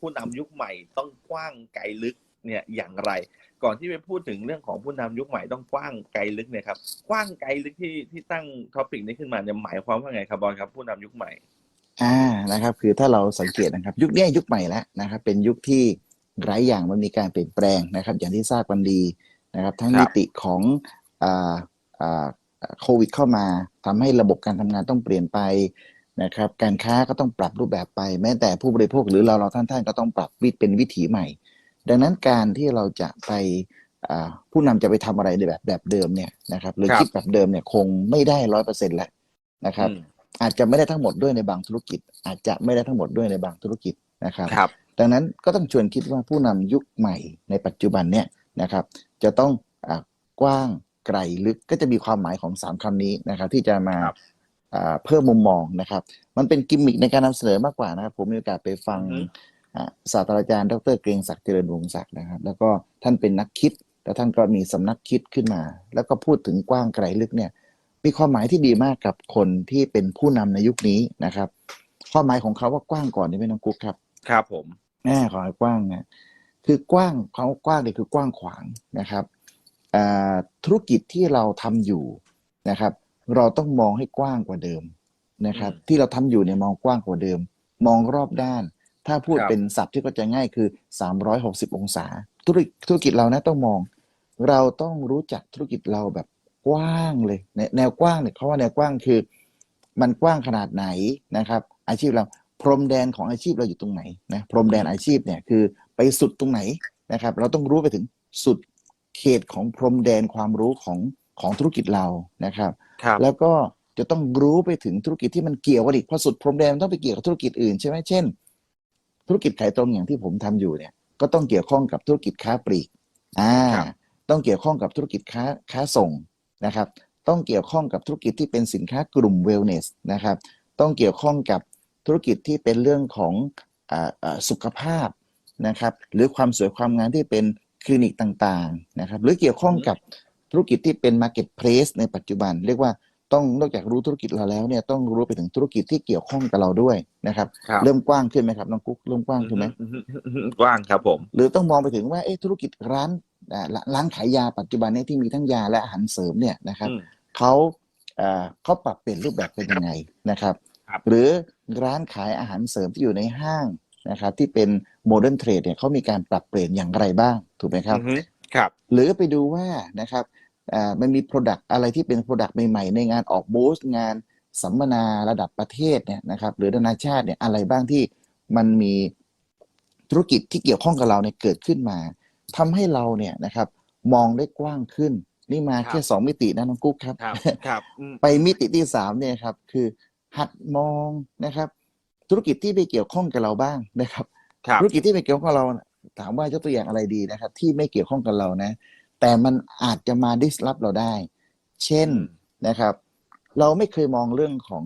ผู้นำยุคใหม่ต้องกว้างไกลลึกเนี่ยอย่างไร ก่อนที่ไปพูดถึงเรื่องของผู้นำยุคใหม่ต้องกว้างไกลลึกเนี่ยครับกว้างไกลลึกที่ที่ตั้งท็อปิกนี้ขึ้นมาเนี่ยหมายความว่าไงครับบอลครับผู้นำยุคใหม่อ่านะครับ คือถ้าเราสังเกตนะครับ ยุคนี้ยุคใหม่แล้วนะครับ เป็นยุคที่หลายอย่างมันมีการเปลี่ยนแปลงนะครับ อย่างที่ทราบกันดีนะครับ ทั้งมิติของอ่าอ่าโควิดเข้ามาทำให้ระบบการทำงานต้องเปลี่ยนไป นะครับ การค้าก็ต้องปรับรูปแบบไป แม้แต่ผู้บริโภคหรือเราเราท่านๆก็ต้องปรับวิเป็นวิถีใหม่ ดังนั้นการที่เราจะไปอ่าผู้นำจะไปทำอะไรในแบบแบบเดิมเนี่ยนะครับ หรือครับคิดแบบเดิมเนี่ยคงไม่ได้ร้อยเปอร์เซ็นต์แล้วนะครับอืมอาจจะไม่ได้ทั้งหมดด้วยในบางธุรกิจ อาจจะไม่ได้ทั้งหมดด้วยในบางธุรกิจนะครับครับดังนั้นก็ต้องชวนคิดว่าผู้นำยุคใหม่ในปัจจุบันเนี่ยนะครับ จะต้องอากว้างไกลลึกก็จะมีความหมายของสามคำนี้นะครับ ที่จะมาครับอ่า เพิ่มมุมมองนะครับ มันเป็นกิมมิคในการนำเสนอมากกว่านะครับ ผมมีโอกาสไปฟังอือฮึอ่าศาสตราจารย์ ดรเกรียงศักดิ์เจริญวงศ์ศักดิ์นะครับ แล้วก็ท่านเป็นนักคิด แล้วท่านก็มีสำนักคิดขึ้นมา แล้วก็พูดถึงกว้างไกลลึกเนี่ย มีความหมายที่ดีมากกับคนที่เป็นผู้นำในยุคนี้นะครับ ความหมายของเขาว่ากว้างก่อนนี่ไม่ต้องกุ๊กครับ ครับผมแน่ขอให้กว้างนะคือกว้างเขากว้างเนี่ยคือกว้างขวางนะครับอ่าธุรกิจที่เราทำอยู่นะครับ เราต้องมองให้กว้างกว่าเดิมนะครับอืมที่เราทำอยู่เนี่ยมองกว้างกว่าเดิม มองรอบด้าน ถ้าพูดครับเป็นศัพท์ที่เข้าใจง่ายคือ 360 องศา ธุรกิจธุรกิจเรานะต้องมอง เราต้องรู้จักธุรกิจเราแบบกว้างเลยแนแนวกว้างเนี่ยเขาว่าแนวกว้างคือ มันกว้างขนาดไหนนะครับ อาชีพเราพรมแดนของอาชีพเราอยู่ตรงไหนนะพรมแดนอาชีพเนี่ยคือไปสุดตรงไหนนะครับ เราต้องรู้ไปถึงสุดเขตของพรมแดนความรู้ของ ของธุรกิจเรานะครับครับแล้วก็จะต้องรู้ไปถึงธุรกิจที่มันเกี่ยวกันอีกเพราะสุดพรมแดนมันต้องไปเกี่ยวกับธุรกิจอื่นใช่ไหมเช่น ธุรกิจขายตรงอย่างที่ผมทำอยู่เนี่ย ก็ต้องเกี่ยวข้องกับธุรกิจค้าปลีกอ่าครับต้องเกี่ยวข้องกับธุรกิจค้าค้าส่งนะครับ ต้องเกี่ยวข้องกับธุรกิจที่เป็นสินค้ากลุ่มเวลเนสนะครับ ต้องเกี่ยวข้องกับธุรกิจที่เป็นเรื่องของอาอ่าสุขภาพนะครับ หรือความสวยความงามที่เป็นคลินิกต่างๆนะครับ หรือเกี่ยวข้องกับ ธุรกิจที่เป็น Marketplace ในปัจจุบัน เรียกว่าต้องนอกจากรู้ธุรกิจเราแล้วเนี่ยต้องรู้ไปถึงธุรกิจที่เกี่ยวข้องกับเราด้วยนะครับครับเริ่มกว้างขึ้นไหมครับน้องกุ๊กเริ่มกว้างขึ้นไหมอืมอืมอืมกว้างครับผม หรือต้องมองไปถึงว่าเอ๊ะธุรกิจร้านอ่าร้านร้านขายยาปัจจุบันเนี้ที่มีทั้งยาและอาหารเสริมเนี่ยนะครับอืมเขาเอ่อเขาปรับเปลี่ยนรูปแบบเป็นยังไงนะครับครับ หรือร้านขายอาหารเสริมที่อยู่ในห้างนะครับที่เป็นโมเดิร์นเทรดเนี่ยเขามีการปรับเปลี่ยนอย่างไรบ้างถูกไหมครับอือฮึครับ หรือไปดูว่านะครับอ่ามันมี Product อะไรที่เป็น Product ใหม่ ๆ ในงานออกบูธงานสัมมนาระดับประเทศเนี่ยนะครับหรือนานาชาติเนี่ยอะไรบ้างที่มันมีธุรกิจที่เกี่ยวข้องกับเราเนี่ยเกิดขึ้นมาทำให้เราเนี่ยนะครับมองได้กว้างขึ้น นี่มาครับแค่สองมิตินะน้องกุ๊กครับครับครับอืมไปมิติที่สามเนี่ยครับคือหัดมองนะครับ ธุรกิจที่ไปเกี่ยวข้องกับเราบ้างนะครับครับธุรกิจที่ไม่เกี่ยวข้องกับเราน่ะ ถามว่ายกตัวอย่างอะไรดีนะครับ ที่ไม่เกี่ยวข้องกับเรานะ แต่มันอาจจะมาดิสล p เราได้ เช่นนะครับ เราไม่เคยมองเรื่องของ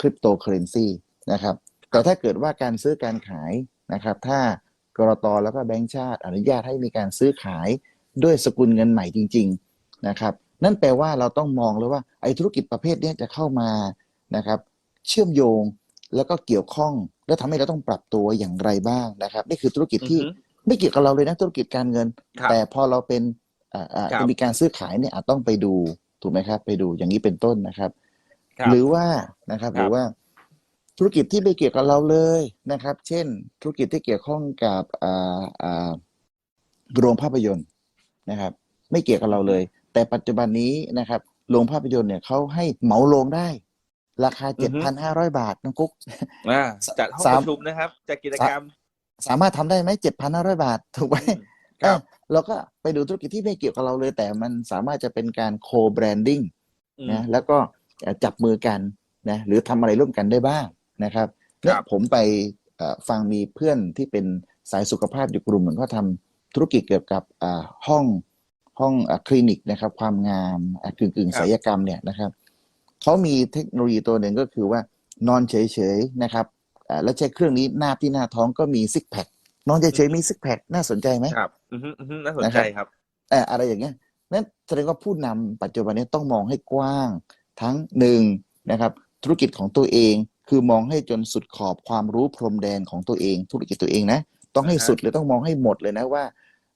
คริปโตเคอเรนซีนะครับแต่ถ้าเกิดว่าการซื้อการขายนะครับ ถ้ากรตแล้วก็แบงก์ชาติ อนุญาตให้มีการซื้อขายด้วยสกุลเงินใหม่จริง ๆนะครับ นั่นแปลว่าเราต้องมองเลยว่าไอ้ธุรกิจประเภทเนี้ยจะเข้ามานะครับ เชื่อมโยงแล้วก็เกี่ยวข้อง แล้วทำให้เราต้องปรับตัวอย่างไรบ้างนะครับนี่คือธุรกิจที่อือฮึไม่เกี่ยวกับเราเลยนะธุรกิจการเงินครับแต่พอเราเป็นอ่าอ่าครับจะมีการซื้อขายเนี่ยอาจต้องไปดูถูกไหมครับ ไปดูอย่างนี้เป็นต้นนะครับครับหรือว่านะครับครับหรือว่าธุรกิจที่ไม่เกี่ยวกับเราเลยนะครับ เช่น ธุรกิจที่เกี่ยวข้องกับอ่าอ่าโรงภาพยนตร์นะครับ ไม่เกี่ยวกับเราเลย แต่ปัจจุบันนี้นะครับโรงภาพยนตร์เนี่ยเขาให้เหมาโรงได้ ราคาอือฮึ7,500บาทน้องกุ๊กอ่าจัดห้องสามประชุมนะครับจัดกิจกรรม สามารถทำได้ไหม7,500บาท ถูกไหมอืมครับเออเราก็ไปดูธุรกิจที่ไม่เกี่ยวกับเราเลย แต่มันสามารถจะเป็นการโคแบรนดิ้งอืมนะแล้วก็เอ่อจับมือกันนะหรือทำอะไรร่วมกันได้บ้างนะครับเนี่ยครับผมไปเอ่อฟังมีเพื่อนที่เป็นสายสุขภาพอยู่กลุ่มหนึ่งเขาทำธุรกิจเกี่ยวกับอ่าห้องห้องอะคลินิกนะครับ ความงามอะกึ่งกึ่งครับศัลยกรรมเนี่ยนะครับ เขามีเทคโนโลยีตัวหนึ่งก็คือว่านอนเฉยๆนะครับอ่าแล้วใช้เครื่องนี้หน้าบที่หน้าท้องก็มีซิกแพคนอนเฉยๆมีซิกแพคน่าสนใจไหมครับอือฮึอือฮึน่าสนนะคใจรับครับเอ่ออะไรอย่างเงี้ยนั้นแสดงว่าผู้นำปัจจุบันนี้ต้องมองให้กว้างทั้งหนึ่งนะครับ ธุรกิจของตัวเอง คือมองให้จนสุดขอบความรู้พรมแดนของตัวเอง ธุรกิจตัวเองนะ ต้องให้อ่าฮะสุดเลยต้องมองให้หมดเลยนะว่า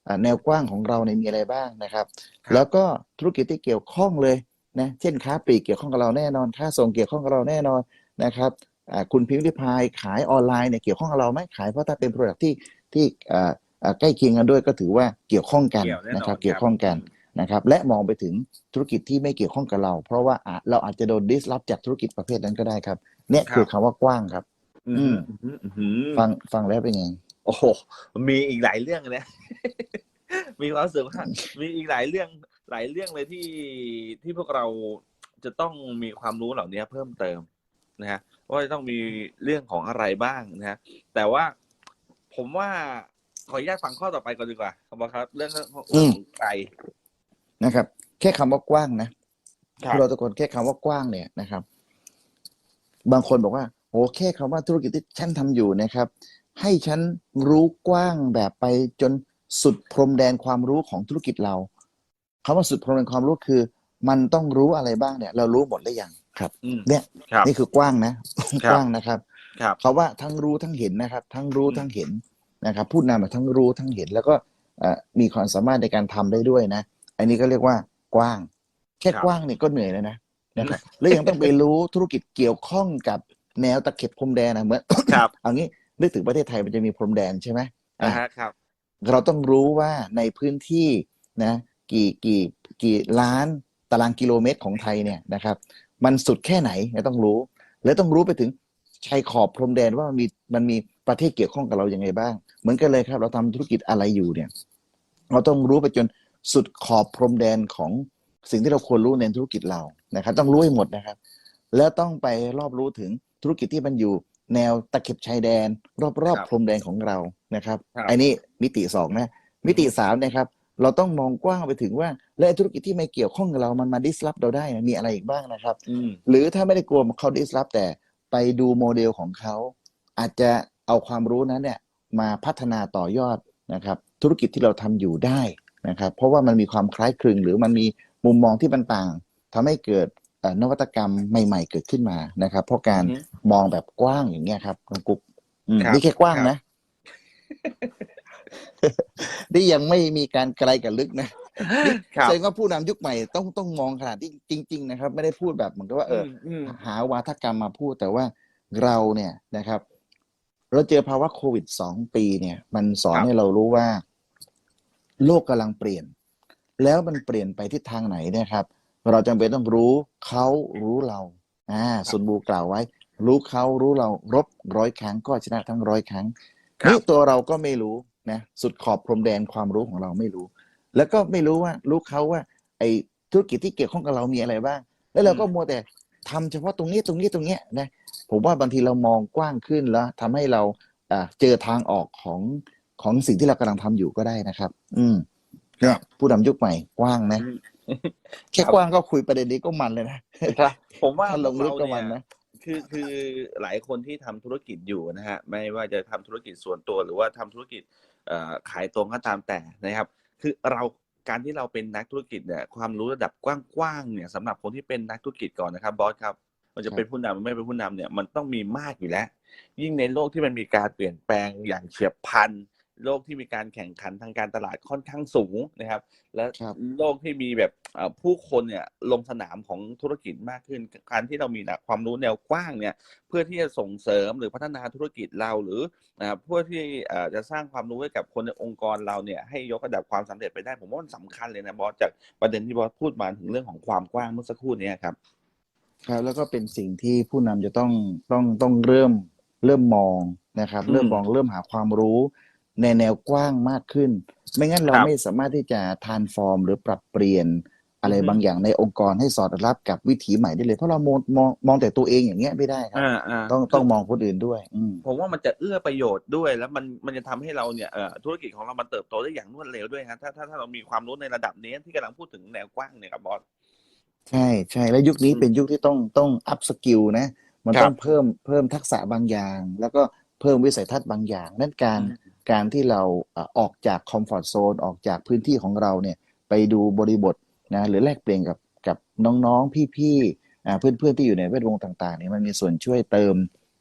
อ่าแนวกว้างของเราเนี่ยมีอะไรบ้างนะครับครับ แล้วก็ธุรกิจที่เกี่ยวข้องเลย นะเช่นค้าปลีกเกี่ยวข้องกับเราแน่นอนค้าส่งเกี่ยวข้องกับเราแน่นอนนะครับอ่าคุณพิมพ์ริพายขายออนไลน์เนี่ยเกี่ยวข้องกับเราไหมขายเพราะถ้าเป็น product ที่ที่อ่าอ่าใกล้เคียงกันด้วยก็ถือว่าเกี่ยวข้องกันเกี่ยวแน่นอนนะครับครับ เกี่ยวข้องกันนะครับ และมองไปถึงธุรกิจที่ไม่เกี่ยวข้องกับเรา เพราะว่าอะเราอาจจะโดนดิสลอฟจากธุรกิจประเภทนั้นก็ได้ครับ เนี่ยคือคำว่ากว้างครับ อืมอืมอืมฟังฟังแล้วเป็นไงโอ้โหมีอีกหลายเรื่องเลยนะมีความรู้สึกว่ามีอีกหลายเรื่อง หลายเรื่องเลยที่ที่พวกเราจะต้องมีความรู้เหล่านี้เพิ่มเติมนะฮะว่าจะต้องมีเรื่องของอะไรบ้างนะฮะแต่ว่าผมว่าขออนุญาตฟังข้อต่อไปก่อนดีกว่าครับครับ เรื่องของอืมไก่นะครับ แค่คำว่ากว้างนะพวกเราทุกคนแค่คำว่ากว้างเนี่ยนะครับ บางคนบอกว่าโอ้แค่คำว่าธุรกิจที่ฉันทำอยู่นะครับ ให้ฉันรู้กว้างแบบไปจนสุดพรมแดนความรู้ของธุรกิจเรา คำว่าสุดพรมแดนความรู้คือ มันต้องรู้อะไรบ้างเนี่ย เรารู้หมดหรือยังครับอืมเนี่ยครับนี่คือกว้างนะครับกว้างนะครับครับเขาว่าทั้งรู้ทั้งเห็นนะครับ ทั้งรู้อืมทั้งเห็นนะครับ พูดนำแบบทั้งรู้ทั้งเห็น แล้วก็เอ่อมีความสามารถในการทำได้ด้วยนะ อันนี้ก็เรียกว่ากว้าง แค่กว้างเนี่ยก็เหนื่อยแล้วนะนะครับแล้วยังต้องไปรู้ธุรกิจเกี่ยวข้องกับแนวตะเข็บพรมแดนนะเหมือนครับเอางี้นึกถึงประเทศไทยมันจะมีพรมแดนใช่ไหมนะอะฮะครับ เราต้องรู้ว่าในพื้นที่นะ กี่กี่กี่ล้านตารางกิโลเมตรของไทยเนี่ยนะครับ มันสุดแค่ไหนเนี่ยต้องรู้ แล้วต้องรู้ไปถึงชายขอบพรมแดนว่ามันมีมันมีประเทศเกี่ยวข้องกับเราอย่างไงบ้าง เหมือนกันเลยครับ เราทำธุรกิจอะไรอยู่เนี่ย เราต้องรู้ไปจนสุดขอบพรมแดนของสิ่งที่เราควรรู้ในธุรกิจเรานะครับ ต้องรู้ให้หมดนะครับ แล้วต้องไปรอบรู้ถึงธุรกิจที่มันอยู่ แนวตะเข็บชายแดน รอบครัๆบพรมแดนของเรานะครับครับ อันนี้มิติสองนะมิติสามนะครับ เราต้องมองกว้างไปถึงว่า และไอ้ธุรกิจที่ไม่เกี่ยวข้องกับเรามันมาดิสลอฟเราได้นะมีอะไรอีกบ้างนะครับอืมหรือถ้าไม่ได้กลัวเขาดิสลอฟแต่ไปดูโมเดลของเขา อาจจะเอาความรู้นั้นเนี่ยมาพัฒนาต่อยอดนะครับ ธุรกิจที่เราทำอยู่ได้นะครับ เพราะว่ามันมีความคล้ายคลึง หรือมันมีมุมมองที่มันต่างทำให้เกิดเอ่อนวัตกรรมใหม่ ๆ เกิดขึ้นมานะครับ เพราะการอือฮึมองแบบกว้างอย่างเงี้ยครับคุณกุ๊กอืมครับนี่แค่กว้างครับนะ นี่ยังไม่มีการไกลกับลึกนะครับแสดงว่าผู้นำยุคใหม่ต้องต้องมองขนาดที่จริง ๆ นะครับ ไม่ได้พูดแบบเหมือนกับว่าเออออืมหาวาทกรรมมาพูดแต่ว่าเราเนี่ยนะครับ เราเจอภาวะโควิดสองปีเนี่ย มันสอนครับให้เรารู้ว่า โลกกำลังเปลี่ยน แล้วมันเปลี่ยนไปทิศทางไหนเนะครับ เราจำเป็นต้องรู้เขารู้เราอ่าสุนบูกล่าวไว้ รู้เขารู้เรารบร้อยครั้งก็ชนะทั้งร้อยครั้งครับนี่ตัวเราก็ไม่รู้ นะสุดขอบพรมแดนความรู้ของเราไม่รู้ แล้วก็ไม่รู้ว่ารู้เขาว่า ไอ้ธุรกิจที่เกี่ยวข้องกับเรามีอะไรบ้าง แล้วเราก็มัวแต่ทำเฉพาะตรงนี้ตรงนี้ตรงเนี้ยนะผมว่าบางทีเรามองกว้างขึ้นแล้วทำให้เราอ่าเจอทางออกของของสิ่งที่เรากำลังทำอยู่ก็ได้นะครับ อืมเนี่ยผู้นำยุคใหม่กว้างนะแค่กว้างก็คุยประเด็นนี้ก็มันเลยนะครับ ผมว่าถ้าลงลึกก็มันเราเยนะคือคือหลายคนที่ทำธุรกิจอยู่นะฮะ ไม่ว่าจะทำธุรกิจส่วนตัวหรือว่าทำธุรกิจเอ่อ ขายตรงก็ตามแต่นะครับ คือเราการที่เราเป็นนักธุรกิจเนี่ยความรู้ระดับกว้างๆเนี่ยสำหรับคนที่เป็นนักธุรกิจก่อนนะครับบอสครับมันจะเป็นผู้นำหรือไม่เป็นผู้นำเนี่ยมันต้องมีมากอยู่แล้ว ยิ่งในโลกที่มันมีการเปลี่ยนแปลงอย่างเฉียบพลัน โลกที่มีการแข่งขันทางการตลาดค่อนข้างสูงนะครับ และครับโลกที่มีแบบเอ่อผู้คนเนี่ยลงสนามของธุรกิจมากขึ้น การที่เรามีความรู้แนวกว้างเนี่ยเพื่อที่จะส่งเสริมหรือพัฒนาธุรกิจเราหรืออ่าเพื่อที่เอ่อจะสร้างความรู้ให้กับคนในองค์กรเราเนี่ยให้ยกระดับความสำเร็จไปได้ผมว่ามันสำคัญเลยนะบอสจากประเด็นที่บอสพูดมาถึงเรื่องของความกว้างเมื่อสักครู่เนี้ครับครับแล้วก็เป็นสิ่งที่ผู้นำจะต้องต้องต้องเริ่มเริ่มมองนะครับอืมเริ่มมองเริ่มหาความรู้ ในแนวกว้างมากขึ้น ไม่งั้นเราครับไม่สามารถที่จะทานฟอร์ม หรือปรับเปลี่ยนอะไรอือฮึบางอย่างในองค์กรให้สอดรับกับวิถีใหม่ได้เลย เพราะเรามองมองมองแต่ตัวเองอย่างเงี้ยไม่ได้ครับอ่าอ่าต้องต้องมองคนอื่นด้วยอืมผมว่ามันจะเอื้อประโยชน์ด้วย แล้วมันมันจะทำให้เราเนี่ยเอ่อธุรกิจของเรามันเติบโตได้อย่างรวดเร็วด้วยครับถ้าถ้าถ้าเรามีความรู้ในระดับนี้ที่กำลังพูดถึงแนวกว้างเนี่ยครับบอสใช่ใช่แล้วยุคนี้อืมเป็นยุคที่ต้องต้องอัพสกิลนะ มันครับต้องเพิ่มเพิ่มทักษะบางอย่าง แล้วก็เพิ่มวิสัยทัศน์บางอย่าง นั่นการอืม การที่เราเอ่อออกจากคอมฟอร์ z โซนออกจากพื้นที่ของเราเนี่ยไปดูบริบทนะหรือแลกเปลี่ยนกับกับน้องๆพี่ๆอ่าเพื่อนๆที่อยู่ในแวดวงต่างๆเนี่ยมันมีส่วนช่วยเติม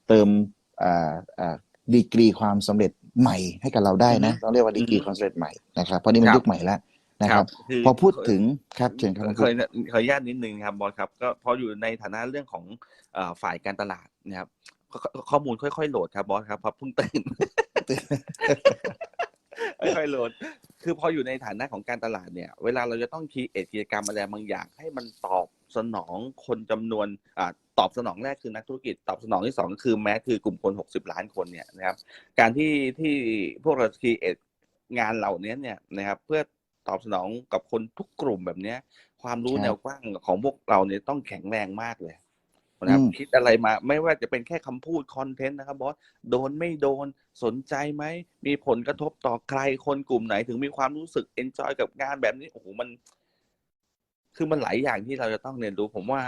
เติมอ่าอ่าดีกรีความสำเร็จใหม่ให้กับเราได้นะอือฮึต้องเรียกว่าดีกรีอือฮึความสำเร็จใหม่นะครับเพราะนี่มันครับยุคใหม่แล้วนะครับคือพอพูดถึงครับเชิญครับเคยขออนุญาตนิดนึงครับบอสครับ ก็พออยู่ในฐานะเรื่องของเอ่อฝ่ายการตลาดนะครับ ข้อข้อมูลค่อยๆโหลดครับบอสครับเพราะเพิ่งตื่นค่อยๆโหลด คือพออยู่ในฐานะของการตลาดเนี่ย เวลาเราจะต้องคีเอทกิจกรรมอะไรบางอย่าง ให้มันตอบสนองคนจำนวนอ่าตอบสนองแรกคือนักธุรกิจ ตอบสนองที่สองก็คือแม้คือกลุ่มคน 60 ล้านคนเนี่ยนะครับ การที่ที่พวกเราคีเอทงานเหล่านี้เนี่ยนะครับ เพื่อตอบสนองกับคนทุกกลุ่มแบบเนี้ย ความรู้ครับแนวกว้างของพวกเราเนี่ยต้องแข็งแรงมากเลย นะครับอืมคิดอะไรมา ไม่ว่าจะเป็นแค่คำพูดคอนเทนต์นะครับบอสโดนไม่โดนสนใจไหม มีผลกระทบต่อใครคนกลุ่มไหนถึงมีความรู้สึกเอนจอยกับงานแบบนี้โอ้โหมัน คือมันหลายอย่างที่เราจะต้องเรียนรู้ ผมว่า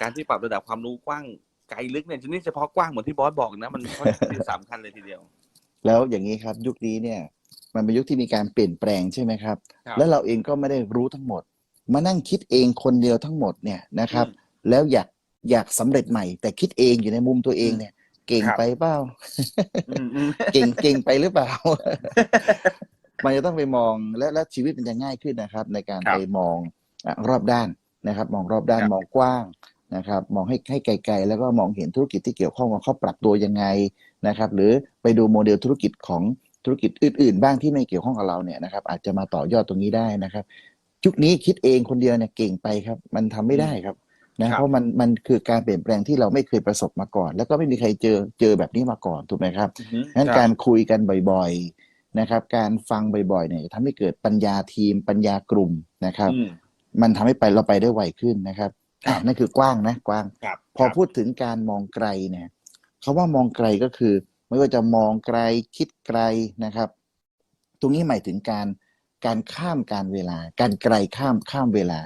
การที่ปรับระดับความรู้กว้างไกลลึกเนี่ยชนิดเฉพาะกว้างเหมือนที่บอสบอกนะ มันค่อนข้างที่สำคัญเลยทีเดียว แล้วอย่างนี้ครับ ยุคนี้เนี่ย มันเป็นยุคที่มีการเปลี่ยนแปลงใช่ไหมครับครับแล้วเราเองก็ไม่ได้รู้ทั้งหมด มานั่งคิดเองคนเดียวทั้งหมดเนี่ยนะครับอืมแล้วอยาก อยากสำเร็จใหม่ แต่คิดเองอยู่ในมุมตัวเองเนี่ย เก่งครับไปเปล่าอืมอืมเก่งเก่งไปหรือเปล่า มันจะต้องไปมองและและชีวิตมันจะง่ายขึ้นนะครับ ในการครับไปมองอะรอบด้านนะครับ มองรอบด้านครับมองกว้างนะครับ มองให้ให้ไกลๆแล้วก็มองเห็นธุรกิจที่เกี่ยวข้องว่าเขาปรับตัวยังไงนะครับ หรือไปดูโมเดลธุรกิจของธุรกิจอื่น ๆ บ้างที่ไม่เกี่ยวข้องกับเราเนี่ยนะครับ อาจจะมาต่อยอดตรงนี้ได้นะครับยุคนี้คิดเองคนเดียวเนี่ยเก่งไปครับ มันทำไม่ได้ครับ นะเพราะมันมันคือการเปลี่ยนแปลงที่เราไม่เคยประสบมาก่อน แล้วก็ไม่มีใครเจอเจอแบบนี้มาก่อนถูกไหมครับอืมงั้นครับการคุยกันบ่อยๆนะครับ การฟังบ่อยๆเนี่ยจะทำให้เกิดปัญญาทีมปัญญากลุ่มนะครับอืมมันทำให้ไปเราไปได้ไวขึ้นนะครับครับอะนั่นคือกว้างนะกว้างครับพอพูดถึงการมองไกลเนี่ยเขาว่ามองไกลก็คือ ไม่ว่าจะมองไกลคิดไกลนะครับ ตรงนี้หมายถึงการการข้ามการเวลา การไกลข้ามข้ามเวลา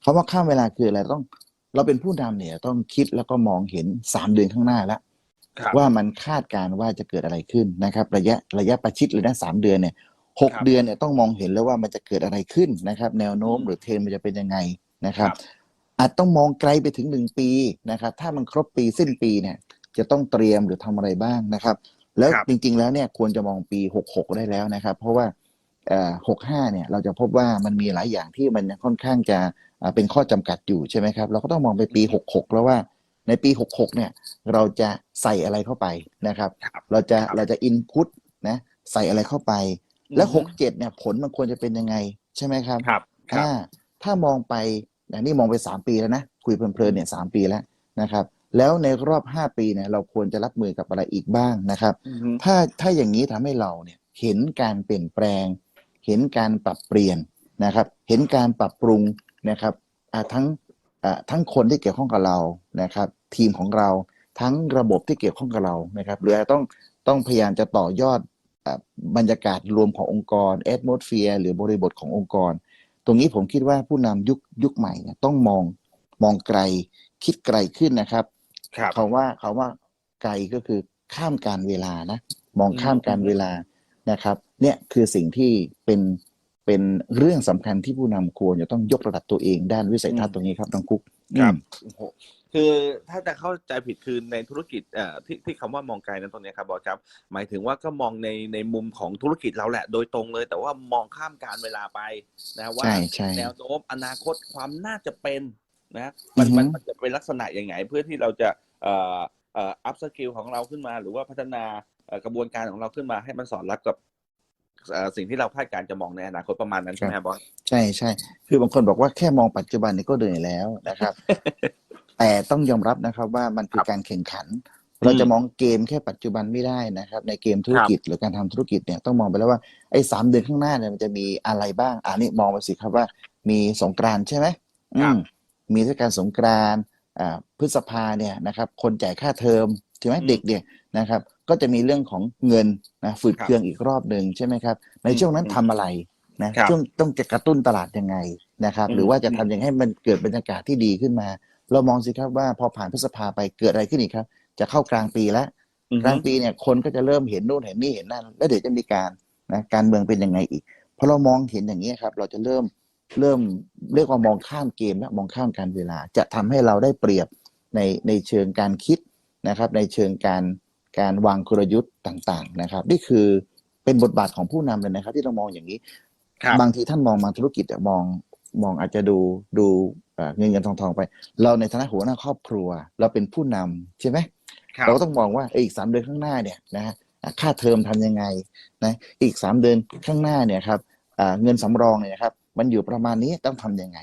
เขาว่าข้ามเวลาคืออะไรต้อง เราเป็นผู้นำเนี่ยต้องคิดแล้วก็มองเห็นสามเดือนข้างหน้าแล้วครับว่ามันคาดการณ์ว่าจะเกิดอะไรขึ้นนะครับ ระยะระยะประชิดเลยนะสามเดือนเนี่ยหกครับเดือนเนี่ยต้องมองเห็นแล้วว่ามันจะเกิดอะไรขึ้นนะครับ แนวโน้มอืมหรือเทรนด์มันจะเป็นยังไงนะครับครับ อาจต้องมองไกลไปถึงหนึ่งปีนะครับ ถ้ามันครบปีสิ้นปีเนี่ยจะต้องเตรียมหรือทำอะไรบ้างนะครับ แล้วครับจริง ๆ แล้วเนี่ยควรจะมองปีหกหกได้แล้วนะครับ เพราะว่าหกห้าเนี่ยเราจะพบว่ามันมีหลายอย่างที่มันยังค่อนข้างจะอ่า เป็นข้อจำกัดอยู่ใช่ไหมครับ เราก็ต้องมองไปปีหกหกแล้วว่าในปีหกหกเนี่ย เราจะใส่อะไรเข้าไปนะครับครับเราจะครับเราจะอินพุตนะใส่อะไรเข้าไป แล้วอืมหกเจ็ดเนี่ยผลมันควรจะเป็นยังไงใช่ไหมครับครับครับถ้าถ้ามองไปอันนี้มองไปสามปีแล้วนะ คุยเพลินๆเนี่ยสามปีแล้วนะครับ แล้วในรอบห้าปีเนี่ยเราควรจะรับมือกับอะไรอีกบ้างนะครับอือฮึถ้าถ้าอย่างนี้ทำให้เราเนี่ยเห็นการเปลี่ยนแปลง เห็นการปรับเปลี่ยน นะครับ เห็นการปรับปรุงนะครับอ่าทั้งอ่าทั้งคนที่เกี่ยวข้องกับเรานะครับ ทีมของเราทั้งระบบที่เกี่ยวข้องกับเรานะครับหรืออาจจะต้องต้องพยายามจะต่อยอดอ่าบรรยากาศรวมขององค์กรแอดมอสเฟียร์หรือบริบทขององค์กร ตรงนี้ผมคิดว่าผู้นำยุคยุคใหม่เนี่ยต้องมองมองไกลคิดไกลขึ้นนะครับครับคำว่าคำว่าไกลก็คือข้ามการเวลานะ มองข้ามการเวลานะครับ เนี่ยคือสิ่งที่เป็น เป็นเรื่องสำคัญที่ผู้นำควรจะต้องยกระดับตัวเองด้านวิสัยทัศน์ตรงนี้ครับน้องกุ๊กครับอืมโอ้โหคือถ้าจะเข้าใจผิดคือในธุรกิจเอ่อที่ที่คำว่ามองไกลนั้นตรงเนี้ยครับบอสครับ หมายถึงว่าก็มองในในมุมของธุรกิจเราแหละ โดยตรงเลย แต่ว่ามองข้ามการเวลาไปนะว่าใช่ใช่แนวโน้มอนาคตความน่าจะเป็นนะมันอือฮึมันมันจะเป็นลักษณะยังไงเพื่อที่เราจะเอ่อเอ่ออัพสกิลของเราขึ้นมา หรือว่าพัฒนาเอ่อกระบวนการของเราขึ้นมาให้มันสอดรับกับเอ่อ สิ่งที่เราคาดการณ์จะมองในอนาคตประมาณนั้นใช่ไหมครับบอสใช่ใช่คือบางคนบอกว่าแค่มองปัจจุบันนี่ก็เหนื่อยแล้วนะครับ แต่ต้องยอมรับนะครับว่ามันคือการแข่งขัน เราจะมองเกมแค่ปัจจุบันไม่ได้นะครับ ในเกมธุรกิจหรือการทำธุรกิจเนี่ยต้องมองไปแล้วว่าไอ้สามเดือนข้างหน้าเนี่ยมันจะมีอะไรบ้างอ่านี่มองไปสิครับว่า มีสงกรานต์ใช่ไหมอืครับมมีเทศกาลสงกรานต์อ่าพฤษภาเนี่ยนะครับ คนจ่ายค่าเทอมใช่ไหมอืมเด็กเนี่ยนะครับ ก็จะมีเรื่องของเงินนะฝืดครับเคืองอีกรอบหนึ่งใช่ไหมครับ ในช่วงนั้นอืมทำอะไรนะครับช่วงต้องจะกระตุ้นตลาดยังไงนะครับอืมหรือว่าจะทำยังไงให้มันเกิดบรรยากาศที่ดีขึ้นมา เรามองสิครับว่าพอผ่านพฤษภาไปเกิดอะไรขึ้นอีกครับ จะเข้ากลางปีแล้วอือฮึกลางปีเนี่ยคนก็จะเริ่มเห็นนู่นเห็นนี่เห็นนั่นแล้วเดี๋ยวจะมีการนะการเมืองเป็นยังไงอีกพอเรามองเห็นอย่างนี้ยครับ เราจะเริ่มเริ่มเรียกว่ามองข้ามเกมและมองข้ามการเวลา จะทำให้เราได้เปรียบในในเชิงการคิดนะครับ ในเชิงการ การวางกลยุทธ์ต่างๆนะครับ นี่คือเป็นบทบาทของผู้นำเลยนะครับ ที่เรามองอย่างนี้ครับบางทีท่านมองมาธุรกิจอะมองมองอาจจะดูดูเอ่อเงินเงินทองทองไป เราในฐานะหัวหน้าครอบครัว เราเป็นผู้นำใช่ไหมครับเราก็ต้องมองว่าเอ้ยอีกสามเดือนข้างหน้าเนี่ยนะฮะอะค่าเทอมทำยังไงนะอีกสามเดือนข้างหน้าเนี่ยครับอ่าเงินสำรองเนี่ยนะครับมันอยู่ประมาณนี้ต้องทำยังไง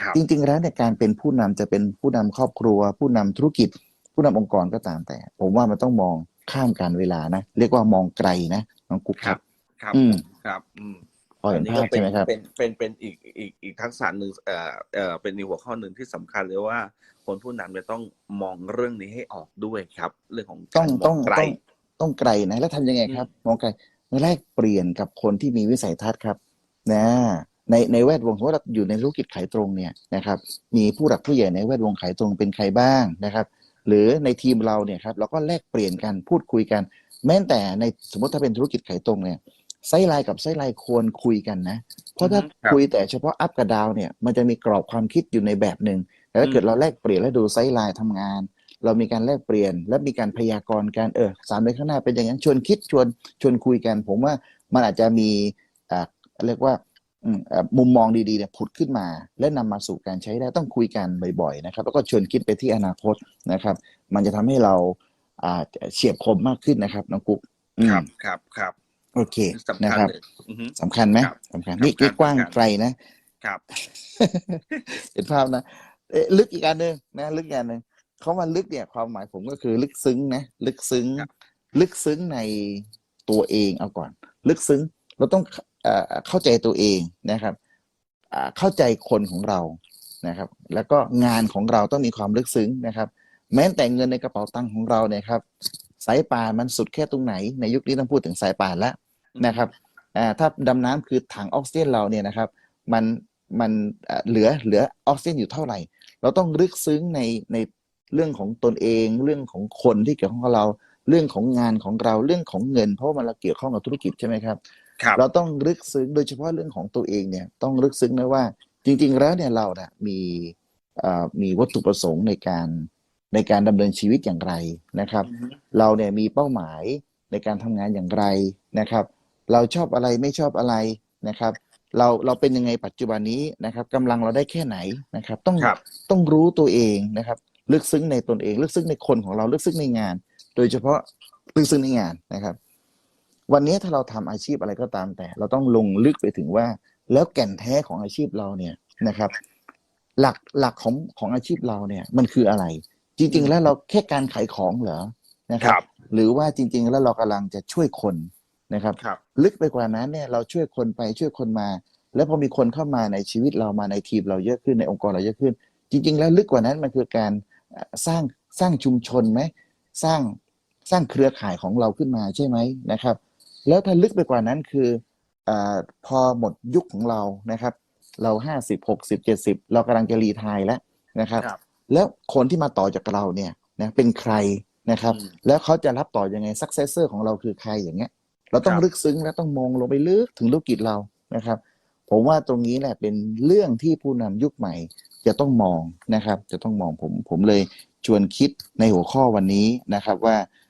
ครับจริง ๆ แล้วเนี่ยการเป็นผู้นำจะเป็นผู้นำครอบครัว ผู้นำธุรกิจ ผู้นำองค์กรก็ตามแต่ ผมว่ามันต้องมองข้ามการเวลานะ เรียกว่ามองไกลนะน้องกุ๊กครับ ครับอืมครับ อืมพอเห็นภาพเป็ใช่นไหมครับเป็นเป็นเป็นอีกอีกอีกทักษะหนึ่งเอ่อเอ่อเป็นในหัวข้อหนึ่งที่สำคัญเลยว่า คนผู้นำจะต้องมองเรื่องนี้ให้ออกด้วยครับ เรื่องของต้กาองรมต้อองงไกลต้องต้องไกลนะแล้วทำยังไงครับ มองไกลแลกเปลี่ยนกับคนที่มีวิสัยทัศน์ครับ นะ ในในแวดวงสมมติว่าเราอยู่ในธุรกิจขายตรงเนี่ยนะครับ มีผู้หลักผู้ใหญ่ในแวดวงขายตรงเป็นใครบ้างนะครับ หรือในทีมเราเนี่ยครับเราก็แลกเปลี่ยนกันพูดคุยกัน แม้แต่ในสมมติถ้าเป็นธุรกิจขายตรงเนี่ยไส้ไลน์กับไส้ไลน์ควรคุยกันนะ เพราะถ้าอือฮึครับคุยแต่เฉพาะอัพกับดาวเนี่ยมันจะมีกรอบความคิดอยู่ในแบบหนึ่งแต่ถ้าเกิดอืมเราแลกเปลี่ยนและดูไส้ไลน์ทำงาน เรามีการแลกเปลี่ยน และมีการพยากรณ์การเออสามเดือนข้างหน้าเป็นอย่างนั้นชวนคิดชวนชวนคุยกัน ผมว่ามันอาจจะมีอ่าเรียกว่าอื มเอ่อมุมมองดีๆเนี่ยผุดขึ้นมา และนำมาสู่การใช้ได้ต้องคุยกันบ่อยๆนะครับ แล้วก็ชวนคิดไปที่อนาคตนะครับ มันจะทำให้เราอ่าเฉียบคมมากขึ้นนะครับน้องกุ๊กอืมครับครับครับโอเคสำนะคัญครับเลยอือฮึสำคัญไหมครับสำคัญสำคัญนี่นี่กว้างสำคัญไกลนะครับเห็นภาพนะเอ๊ะลึกอีกอันหนึ่งนะลึกอีกอันหนึ่งเขามาลึกเนี่ยความหมายผมก็คือลึกซึ้งนะลึกซึ้งครับลึกซึ้งในตัวเองเอาก่อน ลึกซึ้งเราต้อง เข้าใจตัวเองนะครับเข้าใจคนของเรานะครับ แล้วก็งานของเราต้องมีความลึกซึ้งนะครับ แม้แต่เงินในกระเป๋าตังค์ของเราเนี่ยครับสายป่านมันสุดแค่ตรงไหน ในยุคนี้ต้องพูดถึงสายป่านแล้วนะครับถ้าดำน้ำคือถังออกซิเจนเราเนี่ยนะครับ มันมันเหลือเหลือออกซิเจนอยู่เท่าไหร่ เราต้องลึกซึ้งในในเรื่องของตนเอง เรื่องของคนที่เกี่ยวข้องกับเรา เรื่องของงานของเราเรื่องของเงิน เพราะมันเราเกี่ยวข้องกับธุรกิจใช่ไหมครับ เราต้องลึกซึ้งโดยเฉพาะเรื่องของตัวเองเนี่ยต้องลึกซึ้งนะว่า จริง ๆ แล้วเนี่ยเราน่ะมีเอ่อมีวัตถุประสงค์ในการในการดำเนินชีวิตอย่างไรนะครับอือฮึเราเนี่ยมีเป้าหมายในการทำงานอย่างไรนะครับ เราชอบอะไรไม่ชอบอะไรนะครับ เราเราเป็นยังไงปัจจุบันนี้นะครับกำลังเราได้แค่ไหนนะครับ ต้องครับต้องรู้ตัวเองนะครับลึกซึ้งในตนเองลึกซึ้งในคนของเราลึกซึ้งในงาน โดยเฉพาะลึกซึ้งในงานนะครับ วันนี้ถ้าเราทำอาชีพอะไรก็ตามแต่ เราต้องลงลึกไปถึงว่า แล้วแก่นแท้ของอาชีพเราเนี่ยนะครับ หลักหลักของของอาชีพเราเนี่ย มันคืออะไร จริง ๆ แล้วเราแค่การขายของเหรอนะคครับรับ หรือว่าจริง ๆ แล้วเรากำลังจะช่วยคนนะครับครับลึกไปกว่านั้นเนี่ยเราช่วยคนไปช่วยคนมา แล้วพอมีคนเข้ามาในชีวิตเรามาในทีมเราเยอะขึ้นในองค์กรเราเยอะขึ้น จริง ๆ แล้วลึกกว่านั้นมันคือการเอ่อสร้างสร้างชุมชนไหมสร้างสร้างเครือข่ายของเราขึ้นมาใช่ไหมนะครับ แล้วถ้าลึกไปกว่านั้นคือเออพอหมดยุคของเรานะครับ เราห้าสิบหกสิบเจ็ดสิบเรากำลังจะรีไทายแล้วนะครับครับ แล้วคนที่มาต่อจากเราเนี่ยนะเป็นใครนะครับอืมแล้วเขาจะรับต่อยังไงซักเซสเซอร์ของเราคือใครอย่างเงี้ย เราต้องครับลึกซึ้งและต้องมองลงไปลึกถึงธุรกิจเรานะครับ ผมว่าตรงนี้แหละเป็นเรื่องที่ผู้นำยุคใหม่ จะต้องมองนะครับ จะต้องมองผมผมเลยชวนคิดในหัวข้อวันนี้นะครับว่าเอ่อ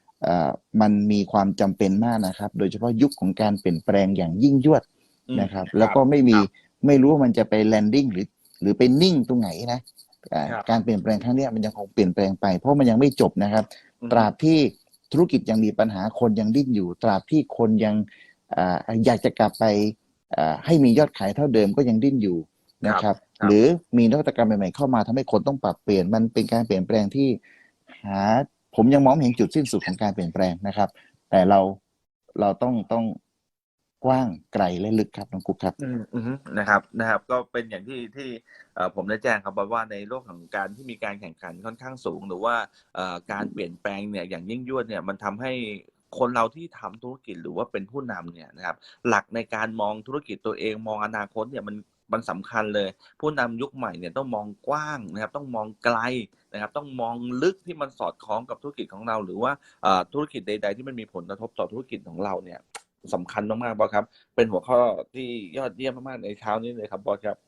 มันมีความจำเป็นมากนะครับ โดยเฉพาะยุคของการเปลี่ยนแปลงอย่างยิ่งยวดอืมนะครับ แล้วก็ไม่มีครับไม่รู้ว่ามันจะไปแลนดิ้งหรือหรือไปนิ่งตรงไหนนะอ่าครับการเปลี่ยนแปลงครั้งเนี้ยมันยังคงเปลี่ยนแปลงไป เพราะมันยังไม่จบนะครับอืมตราบที่ธุรกิจยังมีปัญหาคนยังดิ้นอยู่ ตราบที่คนยังอ่าอยากจะกลับไปอ่าให้มียอดขายเท่าเดิมก็ยังดิ้นอยู่นะครับครับหรือมีนวัตกรรมใหม่ๆเข้ามาทำให้คนต้องปรับเปลี่ยนมันเป็นการเปลี่ยนแปลงที่หา ผมยังมองเห็นจุดสิ้นสุดของการเปลี่ยนแปลงนะครับ แต่เราเราต้องต้องกว้างไกลและลึกครับน้องกุ๊กครับอืมอืมนะครับนะครับ ก็เป็นอย่างที่ที่ผมได้แจ้งครับว่าในโลกของการที่มีการแข่งขันค่อนข้างสูง หรือว่าการเปลี่ยนแปลงเนี่ยอย่างยิ่งยวดเนี่ยมันทำให้คนเราที่ทำธุรกิจหรือว่าเป็นผู้นำเนี่ยนะครับ หลักในการมองธุรกิจตัวเองมองอนาคตเนี่ยมันมันสำคัญเลย ผู้นำยุคใหม่เนี่ยต้องมองกว้างนะครับ ต้องมองไกล นะครับต้องมองลึกที่มันสอดคล้องกับธุรกิจของเรา หรือว่าธุรกิจใด ๆ ที่มันมีผลกระทบต่อธุรกิจของเราเนี่ยสำคัญมากๆบอสครับ เป็นหัวข้อที่ยอดเยี่ยมมากๆในเช้านี้เลยครับบอสครับ